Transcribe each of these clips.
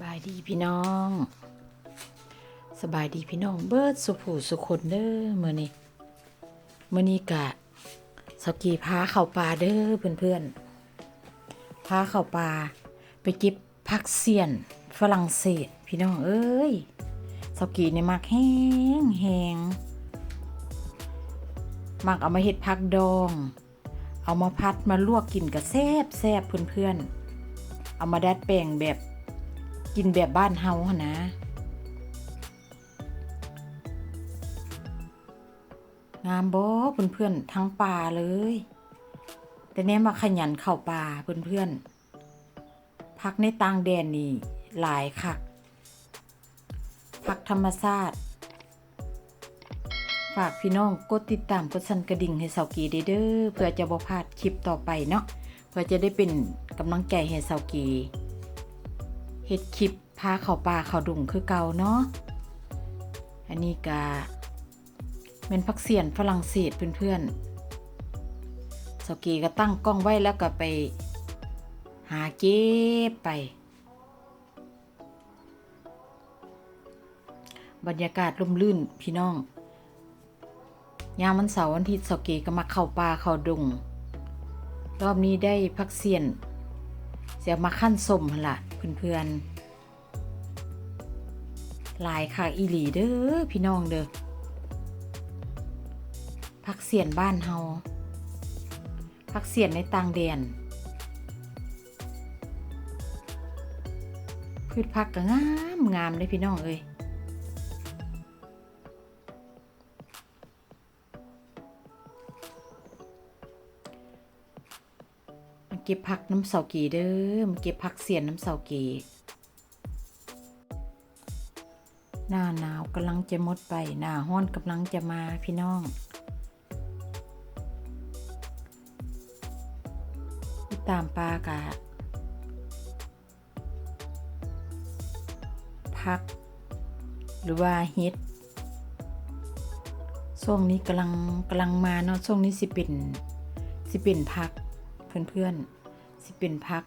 บายดีพี่น้อง สบายดีพี่น้อง เบิร์ดสุผูสุคนเด้อมื้อนี้มื้อนี้กะสกีพาเข้าป่าเด้อเพื่อนๆพาเข้าป่าไปก็บผักเสียนฝรั่งเศสพี่น้องเอ้ยสกีเนี่ยมักแห้งแหงมักเอามาเฮ็ดผักดอง เอามาพัดมาลวกกินกับแซ่บแซ่บเพื่อนเอามาดัดแปลงแบบ กินแบบบ้านเฮาหนนะงามบ่เพื่อนๆทั้งป่าเลย แต่แน่มาขยันเข้าป่าเพื่อนๆพักในต่างแดนนี่หลายคักพักธรรมชาติฝากพี่น้องกดติดตามกดสั่นกระดิ่งให้เสากีเด้อเด้อเพื่อจะบ่พลาดคลิปต่อไปเนาะเพื่อจะได้เป็นกำลังใจให้เสากี ฮ็ดคลิปพาเขาป่าเขาดุงคือเก่าเนาะ อันนี้กะเป็นพักเสียนฝรั่งเศสเพื่อนๆเสกีก็ตั้งกล้องไว้แล้วก็ไปหาเก็บไป บรรยากาศร่มรื่นพี่น้อง ยามวันเสาร์วันอาทิตย์สาเกก็มาเข้าป่าเข้าดงรอบนี้ได้พักเสียนเสียมาขั้นสมหั่นละ เพื่อนๆ หลายค่ะอีหลีเด้อพี่น้องเด้อพักเสียนบ้านเฮาพักเสียนในต่างแดนพืชพักก็งามงามเลยพี่น้องเอ้ย เก็บผักน้ำเสากีเด้อมเก็บผักเสียนน้ำเสากีหน้าหนาวกำลังจะหมดไป หน้าห้อนกำลังจะมาพี่น้องตามปลากะพัก หรือว่าเฮ็ดช่วงนี้กำลังกำลังมาเนาะช่วงนี้สิเป็นสิเป็นพัก เพื่อนๆ สิเป็นพัก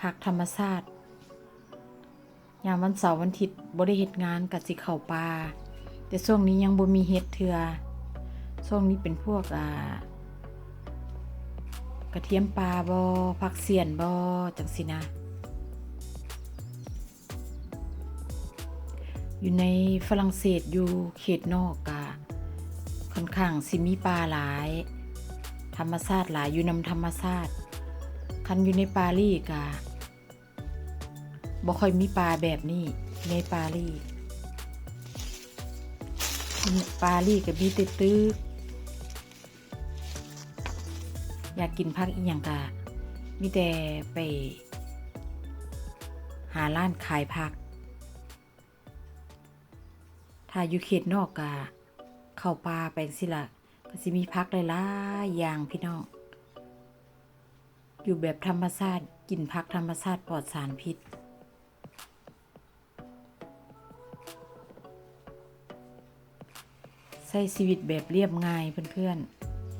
พักธรรมชาติยามวันเสาร์วันอาทิตย์บ่ได้เฮ็ดงานกับสิเข้าป่าแต่ช่วงนี้ยังบ่มีเฮ็ดเทือช่วงนี้เป็นพวกอ่ากระเทียมปลาบ่ผักเสียนบ่จังสินะ อยู่ในฝรั่งเศสอยู่เขตนอกกะค่อนข้างสิมีปลาหลาย ธรรมชาติหลายอยู่นำธรรมชาติคันอยู่ในปารีสกะบ่ค่อยมีปลาแบบนี้ในปารีสปารีสก็มีแตึตึกอยากกินพักอีกอย่างกะมีแต่ไป หาร้านขายผัก ถ้าอยู่เขตนอกกะเข้าป่าไปสิละ ก็สิมีพักหลายๆอย่างพี่น้อง อยู่แบบธรรมชาติกินพักธรรมชาติปลอดสารพิษ ใช้ชีวิตแบบเรียบง่ายเพื่อน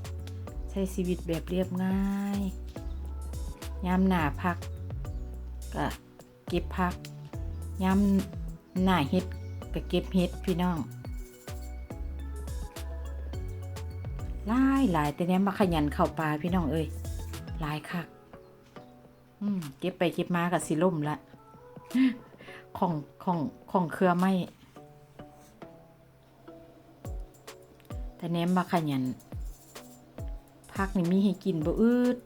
ๆ ใช้ชีวิตแบบเรียบง่ายยามหนาพักก็เก็บพักยามหน้าเฮ็ดก็เก็บเฮ็ดพี่น้อง หลายหลายแต่เนี้ยมาขยันเข้าป่าพี่น้องเอ้ยหลายคักอืมเก็บไปเก็บมากับสิล่มละของของของเครือไม่แต่เนี้ยมาขยันพักนี่มีให้กินบ่อืด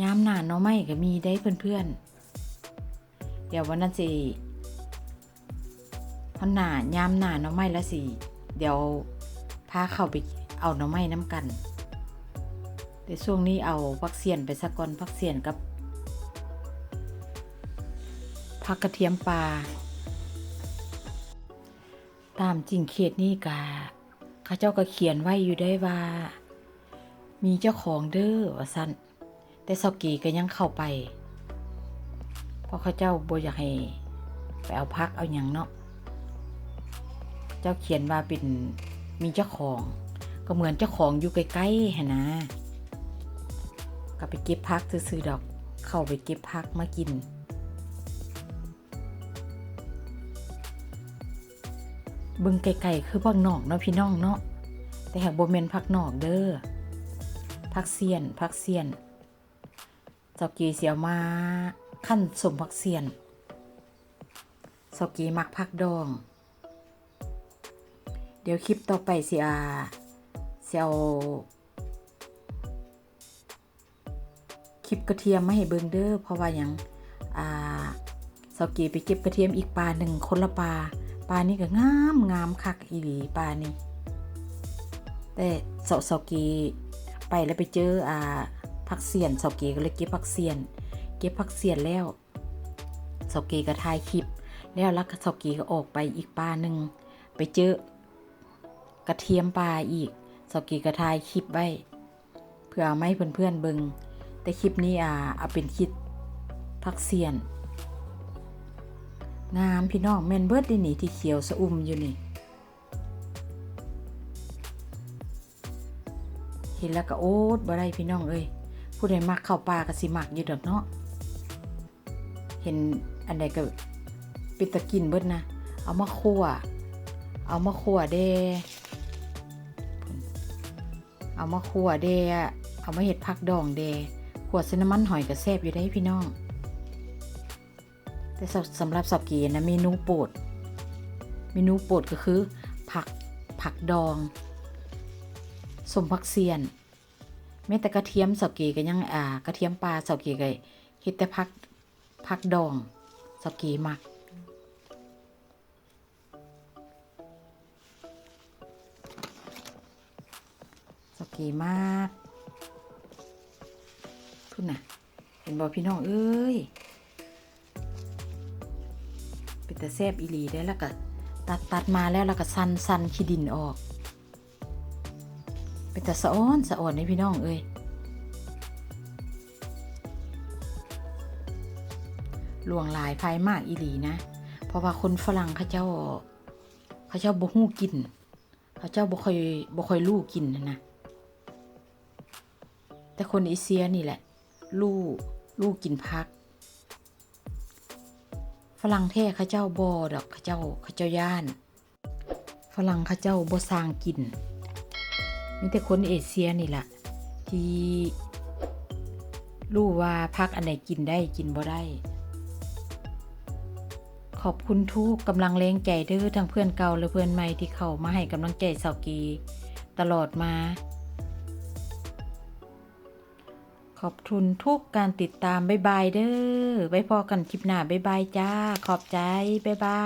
ยามหนาเนาะไม่ก็มีได้เพื่อนๆ เดี๋ยววันนั้นสิพอหนายามหนาเนาะไม่ล้วสิ เดี๋ยวพาเข้าไป เอาหน่อไม้น้ำกัน แต่ช่วงนี้เอาพักเสียนไปสักก่อนพักเสียนกับผักกระเทียมปลาตามจริงเขตนี่กาข้าเจ้าก็เขียนไว้อยู่ได้ว่า มีเจ้าของเด้อว่าสันแต่สกีก็ยังเข้าไป เพราะข้าเจ้าบ่อยากให้ไปเอาพักเอาอย่างเนาะ เจ้าเขียนว่าเป็นมีเจ้าของ ก็เหมือนเจ้าของอยู่ใกล้ๆะนะก็ไปเก็บพักซื้อดอก เข้าไปเก็บพักมากินบึงไกลๆคือพักนอกเนาะพี่น้องเนาะแต่หากโบเมนพักนอกเด้อพักเซียนพักเซียนสกีเสียวมาขั้นสมพักเซียนสกีมักพักดอง เดี๋ยวคลิปต่อไปสิอา สิเอาคลิปกระเทียมมาให้เบิ่งเด้อเพราะว่าหยังอ่าเจ้ากีไปเก็บกระเทียมอีกปลาหนึ่งคนละปลาปลานี่ก็งามงามคักอีหลีปลานี่แต่เสาเสากีไปแล้วไปเจออ่าผักเสียนเสากีก็เลยเก็บผักเสียน เก็บผักเสียนแล้วเสากีก็ถ่ายคลิป แล้วล้วเสากีก็ออกไปอีกปลาหนึ่งไปเจอกระเทียมปลาอีก สกีก็ถ่ายคลิปไว้ เพื่อเอามาให้เพื่อนๆเบิงแต่คลิปนี้อ่าเอาเป็นคลิปผักเสียน งามพี่น้องแม่นเบิดได้นี่ที่เขียวสะอุ่มอยู่นี่เห็นแล้วก็โอ๊ตบ่ได้พี่น้องเอ้ยผู้ใดมักเข้าปลาก็สิมักอยู่ดอกเนาะเห็นอันใดก็เป็นตะกินเบิดนะ เอามาคั่วเอามาคั่วเด้ เอามาคั่วเดเอามาเห็ดผักดองเดขวดซินนามอนหอยก็แซบอยู่ได้พี่น้อง แต่สำหรับสับกีนะเมนูโปรดเมนูโปรดก็คือ ผักผักดองสมผักเสียนแม้แต่กระเทียมสาเกก็ยังอ่ากระเทียมปลาสาเกก็เฮ็ดแต่ผักผักดองสาเกมัก เสาเกมากพุ่นน่ะ เห็นบอกพี่น้องเอ้ยเป็นแต่แซบอีหลีได้แล้วก็ตัดตัดมาแล้วแล้วก็สันสันขี้ดินออกเป็นแต่สะอ้อนสะอ่อนในพี่น้องเอ้ยหลวงหลายภายมากอีหลีนะ เพราะว่าคนฝรั่งเขาเจ้าเขาเจ้าบ่ฮู้กินเขาเจ้าบ่ค่อยบ่ค่อยรู้กินนะนะ แต่คนเอเชียนี่แหละรู้รู้กินพัก ฝรั่งแท้เขาเจ้าบ่ดอกเขาเจ้าเขาเจ้าย่าน ฝรั่งเขาเจ้าบ่สร้างกินมีแต่คนเอเชียนี่แหละที่รู้ว่าพักอันไหนกินได้กินบ่ได้ ขอบคุณทุกกำลังแรงใจเด้อทั้งเพื่อนเก่าและเพื่อนใหม่ที่เข้ามาให้กำลังใจสาวกี ตลอดมา อบคุณทุกการติดตาม บ๊ายบายเด้อไว้พอกันคลิปหน้า บ๊ายบายจ้า ขอบใจ บ๊ายบาย